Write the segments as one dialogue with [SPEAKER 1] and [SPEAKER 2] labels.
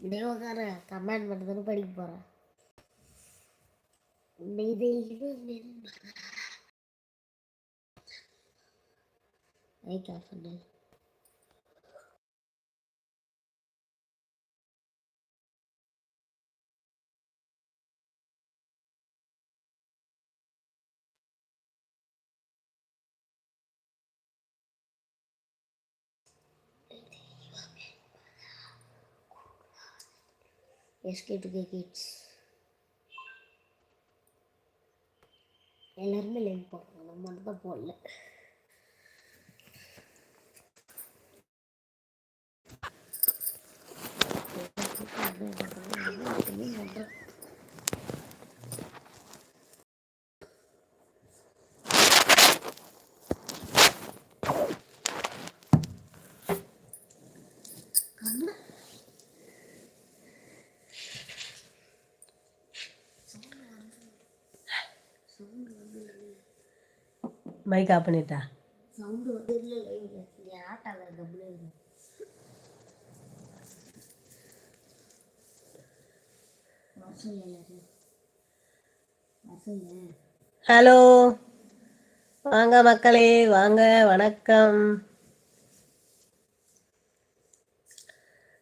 [SPEAKER 1] இப்படியே உட்கார கமெண்ட் பண்ணுறதுன்னு படிக்க போகிறேன் நீ தெய்வம் ஆஃப் டு கே கிட்ஸ் எல்லாருமே லைக் போடுறாங்க. நம்ம மட்டும் தான் போடல.
[SPEAKER 2] மைக் ஆஃப் பண்ணிட்டா?
[SPEAKER 1] சவுண்டு வந்து இல்லை
[SPEAKER 2] ஹலோ வாங்க மக்களே வாங்க வணக்கம்.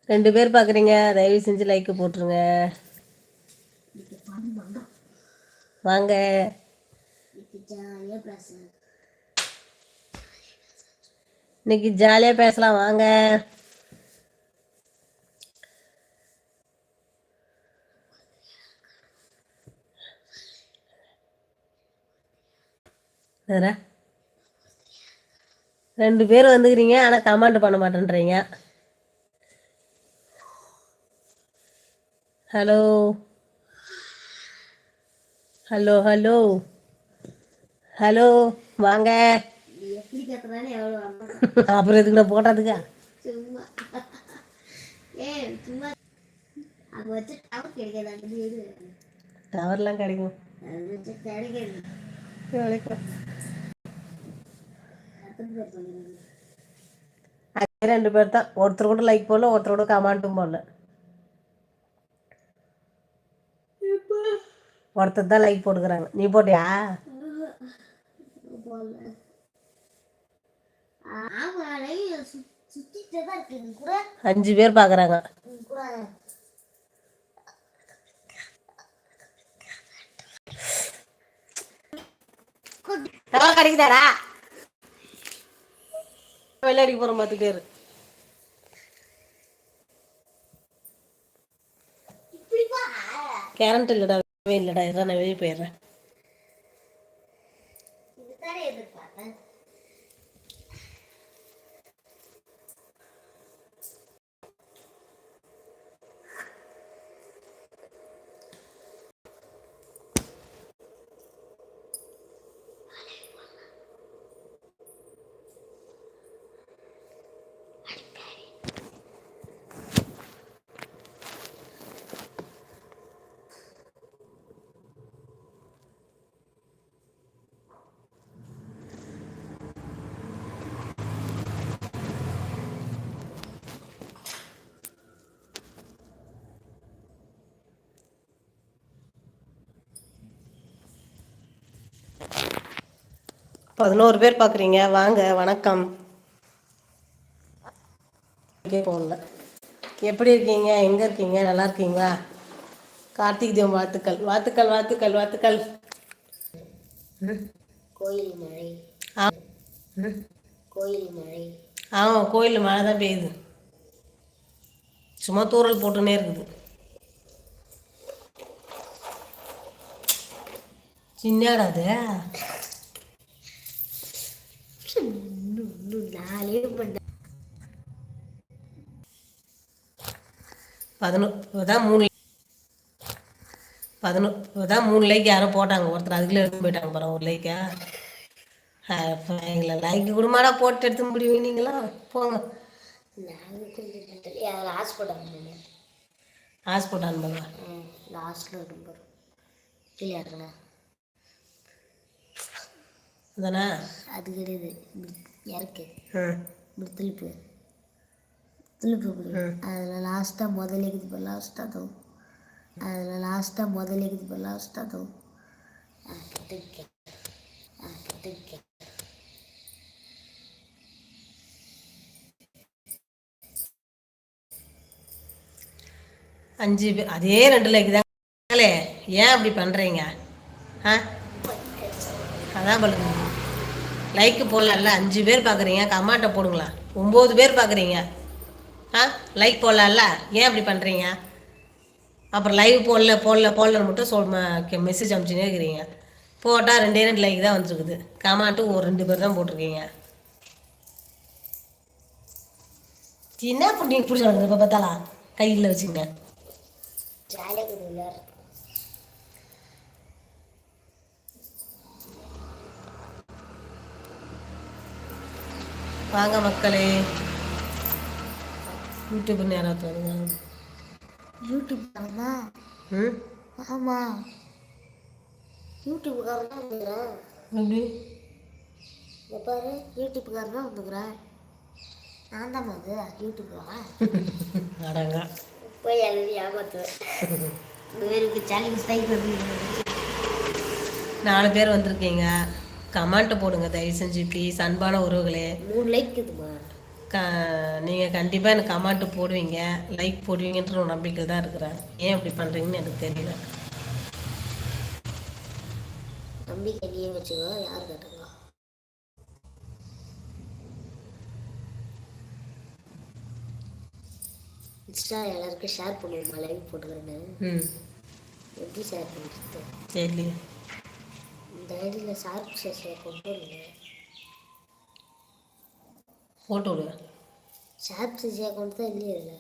[SPEAKER 2] ரெண்டு பேர் பார்க்குறீங்க தயவு செஞ்சு லைக் போட்டுருங்க. வாங்க.
[SPEAKER 1] ஜாலியாக பேசலாம்.
[SPEAKER 2] இன்னைக்கு ஜாலியாக பேசலாம் வாங்க. வேற? ரெண்டு பேர் வந்துக்கிறீங்க ஆனால் கமெண்ட் பண்ண மாட்டேன்றீங்க. ஹலோ ஹலோ ஹலோ ஹலோ வாங்க. அப்புறம்
[SPEAKER 1] கிடைக்காது? அந்த வீடு
[SPEAKER 2] டவர்லாம் கிடைக்கும்.
[SPEAKER 1] அதே
[SPEAKER 2] ரெண்டு பேர் தான். ஒருத்தர் கூட லைக் போடல ஒருத்தர் கூட கமெண்ட்டும் போடல. ஒருத்தர் தான் லைக் போட்டுக்கிறாங்க. நீ போட்டியா?
[SPEAKER 1] கூட
[SPEAKER 2] அஞ்சு பேர் டவர் கிடைக்குதாடா? வெள்ளாடிக்கு போகிறோம் பத்து பேர்
[SPEAKER 1] இப்படி பா
[SPEAKER 2] கரண்ட் இல்லைடா இல்லைடா. இதான் நான் வெளியே போயிடுறேன்.
[SPEAKER 1] Tareda.
[SPEAKER 2] பதினோரு பேர் பார்க்குறீங்க வாங்க வணக்கம். போகல. எப்படி இருக்கீங்க? எங்கே இருக்கீங்க? நல்லா இருக்கீங்களா? கார்த்திக் தீபம் வாழ்த்துக்கள். வாழ்த்துக்கள் வாழ்த்துக்கள் வாழ்த்துக்கள்.
[SPEAKER 1] கோயில் மழை.
[SPEAKER 2] ஆ.
[SPEAKER 1] கோயில் மழை.
[SPEAKER 2] ஆமாம் கோயிலில் மழை தான் பெய்யுது. சும்மா தூறல் போட்டுன்னே இருக்குது. சின்னடா அது
[SPEAKER 1] இன்னும்
[SPEAKER 2] பதினொன்று தான் மூணு பதினொன்று தான் மூணு லைக் யாரோ போட்டாங்க. ஒருத்தர் அதுக்குள்ளே எடுத்து போயிட்டாங்க பாருங்க ஒரு லைக்கா எங்களை லைக் குடும்படா போட்டு எடுத்து முடியுங்க நீங்களா? போங்க.
[SPEAKER 1] ஹாஸ்பிட்டல்
[SPEAKER 2] ஹாஸ்பிட்டல்
[SPEAKER 1] லாஸ்ட்டில் நம்பர் கீழே இருக்கண்ணா
[SPEAKER 2] அதானே?
[SPEAKER 1] அது கிடையாது. இறக்கு திருப்பு துளிப்பு அதில் லாஸ்ட்டாக முதல்ல இருக்குது இப்போ லாஸ்ட்டாக தோ. அதில் லாஸ்ட்டாக முதல்ல இருக்குது இப்போ லாஸ்ட்டாக தோ.
[SPEAKER 2] அஞ்சு பேர் அதே ரெண்டு லைக் தான். ஏன் அப்படி பண்ணுறீங்க ஆ? அதான் பண்ணுங்க லைக்கு போடலாம்ல? அஞ்சு பேர் பார்க்குறீங்க கமாட்டை போடுங்களா? ஒம்பது பேர் பார்க்குறீங்க ஆ? லைக் போடலாம்ல? ஏன் அப்படி பண்ணுறீங்க அப்புறம் லைவ் போடல போடல போடலன்னு மட்டும் சொல் மெசேஜ் அனுப்பிச்சுனே இருக்கிறீங்க. போட்டால் ரெண்டே ரெண்டு லைக் தான் வந்துருக்குது. கமாண்ட்டு ஒரு ரெண்டு பேர் தான் போட்டிருக்கீங்க. என்ன பண்ணி பிடிச்சி இப்போ பார்த்தாலா? கையில் வச்சுங்க. வாங்க மக்களே. யூடியூப் நேரம் வருங்க
[SPEAKER 1] யூடியூப்காரனா
[SPEAKER 2] ம்?
[SPEAKER 1] ஆமாம் யூடியூப்காரன் தான் வந்துக்கிறேன்
[SPEAKER 2] எப்படி
[SPEAKER 1] இங்க பாரு யூடியூப்காரன் தான் வந்துக்கிறேன் நான் தான் வந்து யூடியூப்காரன்
[SPEAKER 2] அடங்க.
[SPEAKER 1] போய் எழுதி ஏமாத்துவேன் வேருக்கு சேலஞ்ச் டைப்
[SPEAKER 2] நாலு பேர் வந்திருக்கீங்க. கமெண்ட் போடுங்க தயவு செஞ்சு ப்ளீஸ் அன்பான உறவுகளே.
[SPEAKER 1] மூணு லைக்
[SPEAKER 2] க நீங்கள் கண்டிப்பாக எனக்கு கமெண்ட் போடுவீங்க. லைக் போடுவீங்கன்ற ஒரு நம்பிக்கை தான் இருக்கிறேன். ஏன் இப்படி பண்ணுறீங்கன்னு எனக்கு தெரியல.
[SPEAKER 1] நம்பிக்கை நீயே வச்சுக்கோ யார் கேட்டுங்க இன்ஸ்டா எல்லாருக்கும் ஷேர் பண்ணுவோம்மா லைக் போட்டுக்கிறேன்னு. எப்படி ஷேர் பண்ணுறது
[SPEAKER 2] சரி
[SPEAKER 1] இந்த ஐடியில் ஷார்ப் ஷேர் கொண்டு வரல
[SPEAKER 2] போட்டு விடு.
[SPEAKER 1] ஷார்ப் ஷேர் கொண்டு தான் இல்லையே இல்லை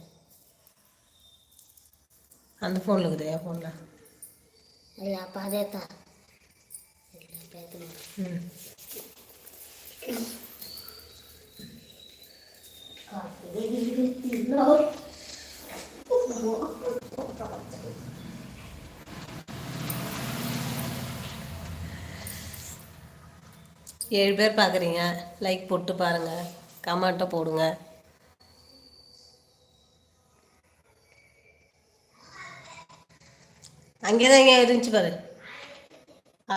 [SPEAKER 2] அந்த ஃபோனில் இருக்குது என் ஃபோனில்
[SPEAKER 1] அது அப்போ அதே தான். இல்லை பேசணும்
[SPEAKER 2] ஏழு பேர் பார்க்குறீங்க லைக் போட்டு பாருங்கள் கமெண்ட்டை போடுங்க. அங்கே தான் இங்கே இருந்துச்சு பாரு. ஆ.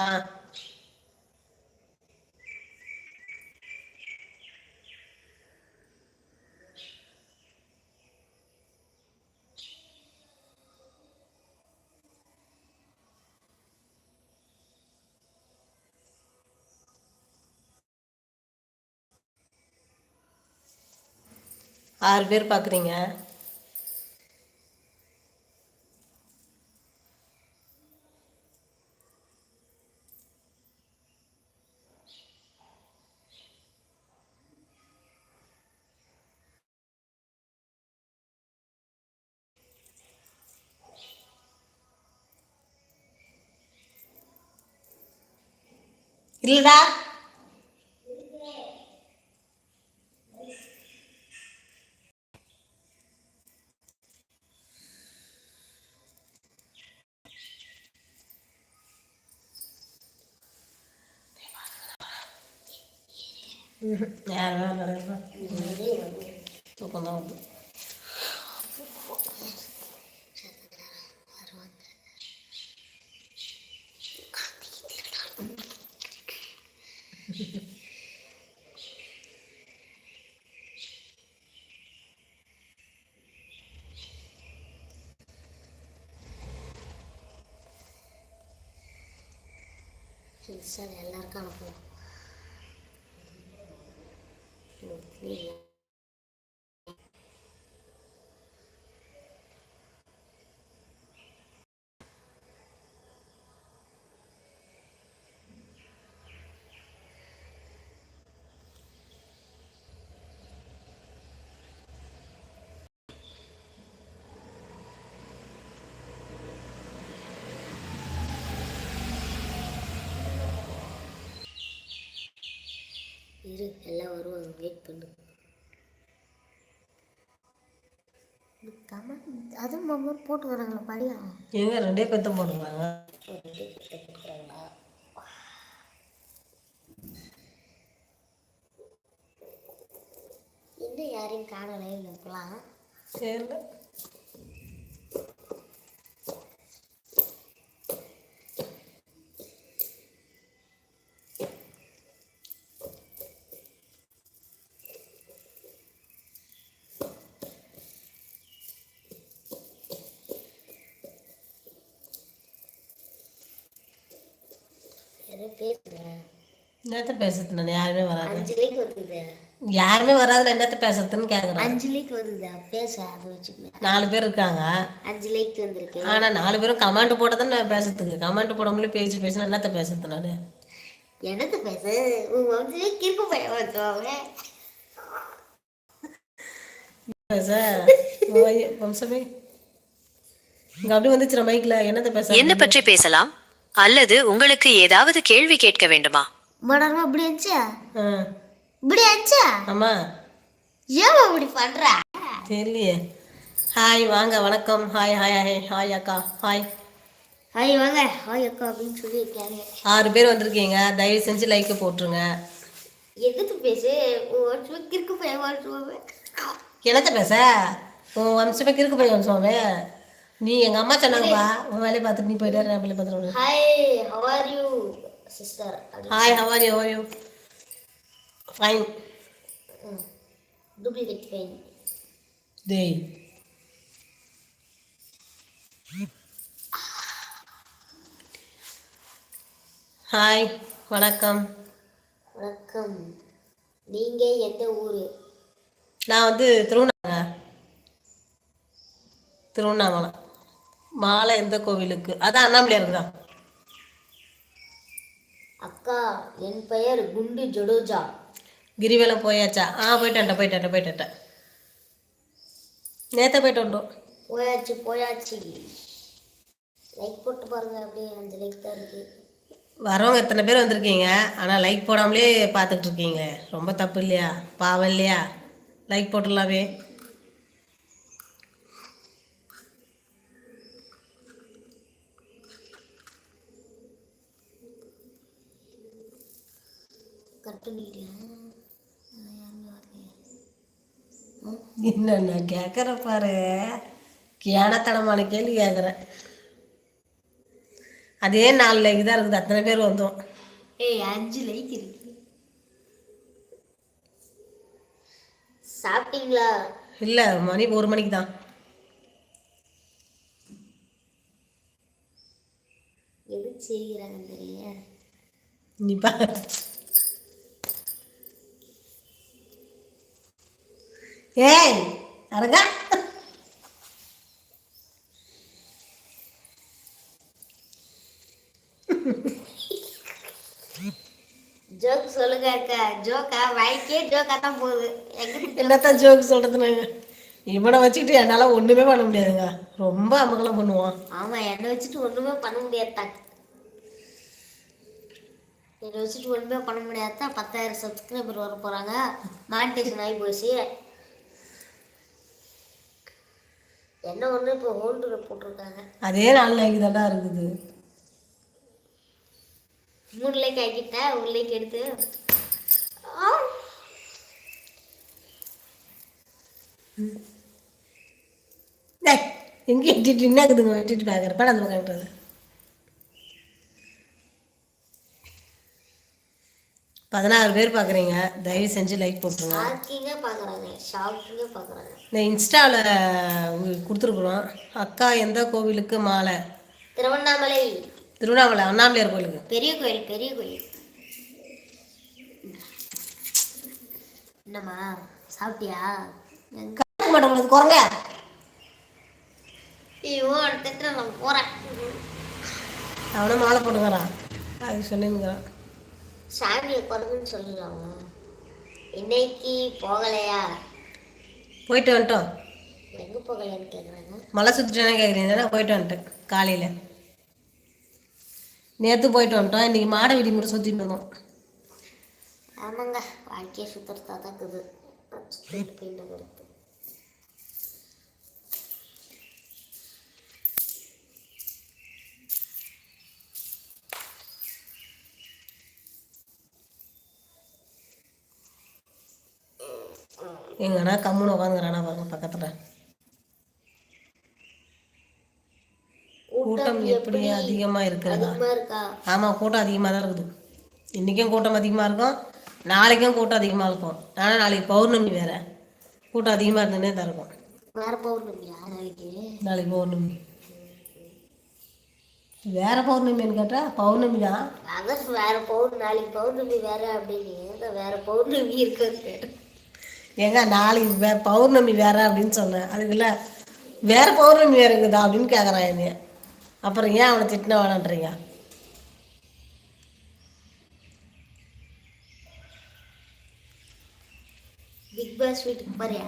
[SPEAKER 2] ஆறு பேர் பார்க்குறீங்க இல்லைடா. யாரும் வேலை தூக்கம் தான் வருது
[SPEAKER 1] இரு எல்லாம் வருவாங்க வெயிட் பண்ணு. கமெண்ட் அதுவும் மாமா போட்டு வராங்களா படியா
[SPEAKER 2] எங்க ரெண்டே பேர்த்த போடுறாங்க
[SPEAKER 1] இன்னும் யாரையும் காணலை இப்போலாம்
[SPEAKER 2] தெரியல. என்னத்த பேசுறது நான் யாருமே வராது.
[SPEAKER 1] அஞ்சலிக்கு வருது
[SPEAKER 2] யாருமே வராதுல என்னத்த பேசுறதுன்னு கேட்குறேன்
[SPEAKER 1] அஞ்சலிக்கு வருதா பேச அதை வச்சுக்கல
[SPEAKER 2] நாலு பேர் இருக்காங்க.
[SPEAKER 1] அஞ்சு லைக் வந்திருக்கு.
[SPEAKER 2] ஆனா நாலு பேரும் கமெண்ட் போட தான் நான் பேசுறதுக்கு கமெண்ட் போடாமலே பேசி பேசினா என்னத்த பேசுறது நான்?
[SPEAKER 1] என்னத்த பேச? உங்க வந்து கிறுக்கு பையன்
[SPEAKER 2] பேச. ஓய், வம்சமே. இங்க அப்படி வந்துச்சு மைக்ல என்னத்த பேச
[SPEAKER 3] என்ன பற்றி பேசலாம்? அல்லது உங்களுக்கு ஏதாவது கேள்வி கேட்க வேண்டுமா?
[SPEAKER 1] மடமா இப்படி ஆச்சா? இப்படி ஆச்சா?
[SPEAKER 2] ஆமா.
[SPEAKER 1] ஏன் இப்படி பண்ற?
[SPEAKER 2] தெரியலையே. ஹாய் வாங்க வணக்கம். ஹாய் ஹாய் ஹாய் ஹாய் அக்கா. ஹாய்
[SPEAKER 1] ஹாய் வாங்க. ஹாய் அக்கா அப்படின்னு சொல்லியிருக்காங்க
[SPEAKER 2] ஆறு பேர் வந்திருக்கீங்க. தயவு செஞ்சு லைக் போட்டுருங்க.
[SPEAKER 1] எதுக்கு பேசு? ஒரு கிறுக்கு பையன் வாழ்த்துவாங்க
[SPEAKER 2] என்னத்த பேச? உன் வம்சமே கிறுக்கு போய் வம்சமே நீ எங்க அம்மா சொன்னாங்கப்பா. உன் வேலையை பார்த்துட்டு நீ போயிட்டு வேலையை பார்த்துட்டு
[SPEAKER 1] hi how are you sister
[SPEAKER 2] hi how are you how are you fine
[SPEAKER 1] duplicate fine
[SPEAKER 2] டேய் ஹாய் வணக்கம்.
[SPEAKER 1] வணக்கம். நீங்க எந்த ஊரு?
[SPEAKER 2] நான் வந்து திருவண்ணாமலை. திருவண்ணாமலை. மாலை எந்த கோவிலுக்கு? அதான் அண்ணாமலையார் தான்.
[SPEAKER 1] அக்கா என் பெயர் குண்டு ஜடோஜா.
[SPEAKER 2] கிரிவலம் போயாச்சா? ஆ போயிட்டேன்ட்ட போயிட்டேன் போயிட்டேன் நேற்று போயிட்டு வந்தோம்
[SPEAKER 1] போயாச்சு போயாச்சு. லைக் போட்டு பாருங்க அப்படியே அஞ்சு லைக் தான் இருக்கு.
[SPEAKER 2] வரவங்க எத்தனை பேர் வந்திருக்கீங்க? ஆனால் லைக் போடாமலே பார்த்துட்டு இருக்கீங்களே. ரொம்ப தப்பு இல்லையா? பாவம் இல்லையா? லைக் போட்டுடலாமே.
[SPEAKER 1] கட்
[SPEAKER 2] என்ன நான் கேட்குற பாரு. கேனத்தனமான கேள்வி கேட்குறேன் அதே நாலு லைக் தான் இருக்குது. அத்தனை பேர் வந்தோம்.
[SPEAKER 1] ஏய் அஞ்சு லைக் இருக்கு. சாப்பிட்டீங்களா?
[SPEAKER 2] இல்லை மணி ஒரு மணிக்கு தான்.
[SPEAKER 1] எதுக்கு சிரிக்கிறாங்க தெரியல
[SPEAKER 2] நீ பாரு. ஏய் அரங்க
[SPEAKER 1] ஜோக் சொல்லுங்க அக்கா. ஜோக்கா வாய்க்கே ஜோக்கா தான் போகுது.
[SPEAKER 2] என்னத்தான் ஜோக் சொல்கிறதுன்னு இவனை வச்சுக்கிட்டு என்னால் ஒன்றுமே பண்ண முடியாதுங்க. ரொம்ப அமகலம் பண்ணுவான்.
[SPEAKER 1] ஆமா என்னை வச்சுட்டு ஒண்ணுமே பண்ண முடியாதுதான் என்னை வச்சுட்டு ஒண்ணுமே பண்ண முடியாதான் பத்தாயிரம் சப்ஸ்கிரைபர் வர போறாங்க மானிட்டேஷன் ஆகி போச்சு. என்ன ஒண்ணு இப்போ ஹோல்டர் போட்டிருக்காங்க.
[SPEAKER 2] அதே நாலு லைக் தாண்டா இருக்குது.
[SPEAKER 1] மூணு லைக் ஆக்கிட்டேன் ஒரு லைக் எடுத்து. ஆ.
[SPEAKER 2] டேய் எங்கே எட்டிட்டு என்ன இருக்குதுங்க வெட்டிட்டு பார்க்குறப்ப அந்த பக்கம்ன்றது பதினாறு பேர் பார்க்குறீங்க தயவு செஞ்சு லைக் போட்டுருங்க. இந்த இன்ஸ்டாவில் கொடுத்துருக்குறோம். அக்கா எந்த கோவிலுக்கு மாலை?
[SPEAKER 1] திருவண்ணாமலை.
[SPEAKER 2] திருவண்ணாமலை அண்ணாமலையார் கோவிலுக்கு.
[SPEAKER 1] பெரிய கோயில் பெரிய கோயில். என்னம்மா சாப்பிட்டியா?
[SPEAKER 2] உங்களுக்கு குறங்க
[SPEAKER 1] ஐயோ அடுத்த நான் போறேன்.
[SPEAKER 2] அவனும் மாலை போட்டுக்கிறான். அது சொல்லிருக்கிறான்
[SPEAKER 1] சாமியை குறைஞ்சுன்னு சொல்லலாம் இன்னைக்கு போகலையா?
[SPEAKER 2] போயிட்டு வந்துட்டோம்.
[SPEAKER 1] எங்க போகலையான்னு கேக்குறாங்க.
[SPEAKER 2] மலை சுற்றிட்டானே கேட்குறீங்க போயிட்டு வந்துட்டேன் காலையில். நேற்று போயிட்டு வந்துட்டோம். இன்றைக்கி மாடை வீடி மட்டும் சுற்றிட்டு இருந்தோம்.
[SPEAKER 1] ஆமாங்க வாழ்க்கையை சுத்தறதா தான் இருக்குது
[SPEAKER 2] எங்கன்னா கம்முன்னு உட்காந்துக்கிறானா பாருங்க பக்கத்துல. கூட்டம் எப்படி
[SPEAKER 1] அதிகமா இருக்கிறதா
[SPEAKER 2] ஆமா கூட்டம் அதிகமாக தான் இருக்குது. இன்னைக்கும் கூட்டம் அதிகமா இருக்கும். நாளைக்கும் கூட்டம் அதிகமா இருக்கும். ஆனா நாளைக்கு பௌர்ணமி வேற. கூட்டம் அதிகமாக இருந்துன்னே தான் இருக்கும்.
[SPEAKER 1] நாளைக்கு?
[SPEAKER 2] பௌர்ணமி. வேற பௌர்ணமின்னு கேட்டா பௌர்ணமி தான்.
[SPEAKER 1] வேற பௌர்ணமி நாளைக்கு பௌர்ணமி வேற அப்படின்னு. வேற பௌர்ணமி இருக்கு
[SPEAKER 2] ஏங்க நாளைக்கு வே பௌர்ணமி வேற அப்படின்னு சொன்னேன். அதுக்குள்ள வேற பௌர்ணமி வேற இருக்குதா அப்படின்னு கேட்குறான் என்னைய. அப்புறம் ஏன் அவனை திட்டின வேணான்றீங்க?
[SPEAKER 1] பிக் பாஸ் வீட்டுக்கு பாரியா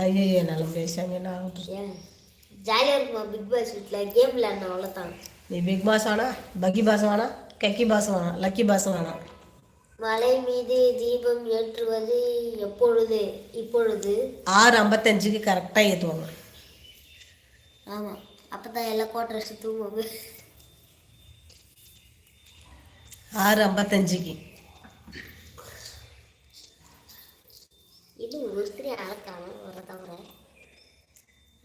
[SPEAKER 2] ஐயோ நல்லா பேசாங்க
[SPEAKER 1] ஏன்? ஜாலியாக இருக்குமா பிக் பாஸ் வீட்டில்? கேம் விளையாடணும் அவ்வளோதான்
[SPEAKER 2] நீ பிக் பாஸ் வேணா பக்கி பாஸ் வேணா கக்கி பாஸ் வேணாம் லக்கி பாஸ் வேணாம்
[SPEAKER 1] மலை மீது தீபம் ஏற்றுவது எப்பொழுது? இப்பொழுது?
[SPEAKER 2] ஆறு ஐம்பத்தஞ்சுக்கு கரெக்டாக ஏற்றுவாங்க
[SPEAKER 1] ஆமாம் அப்போ தான் எல்லாம் கோட்டரசு தூங்குவாங்க.
[SPEAKER 2] ஆறு ஐம்பத்தஞ்சுக்கு.
[SPEAKER 1] இது ஒருத்தரே அழக்காம வர தவிர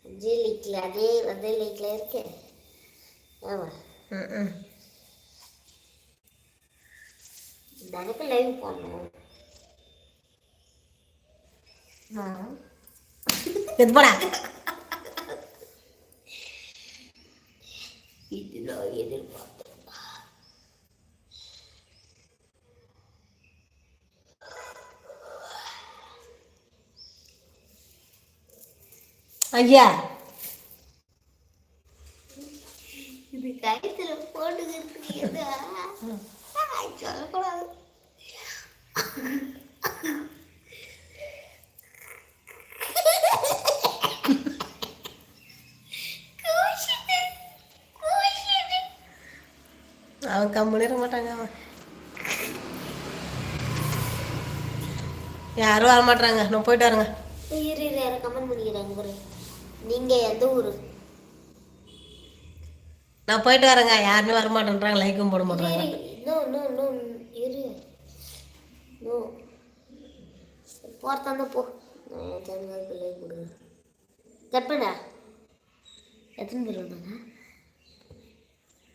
[SPEAKER 1] அஞ்சே லைக்கில் அதே அதே லைக்கில் இருக்கு. ஆமாம்
[SPEAKER 2] ம் ம்
[SPEAKER 1] லைவ் போடணும். ஆ
[SPEAKER 2] இது போடா
[SPEAKER 1] இது நான் எதிர்பார்த்தேன்
[SPEAKER 2] ஐயா
[SPEAKER 1] இது கழுத்துல போட்டுக்கிறதுக்கு எது ஆ, சொல்லக்கூடாது
[SPEAKER 2] அவன் கம்முனே இருக்க மாட்டாங்க அவன். யாரும் வர மாட்டாங்க நான் போயிட்டு வரேங்க.
[SPEAKER 1] இரு யாரும் கமெண்ட் பண்ணிக்கிறாங்க பாரு நீங்கள் எந்த ஊர்?
[SPEAKER 2] நான் போயிட்டு வரேங்க. யாருமே வர மாட்டேன்றாங்க. லைக்கும் போட மாட்டாங்க
[SPEAKER 1] நோ நோ நோ இரு. நோ போகிறதா போ. நான் சேனலுக்கு லைக் கொடுங்க கட் பண்ணா எத்தனை பேர் வந்தாங்க?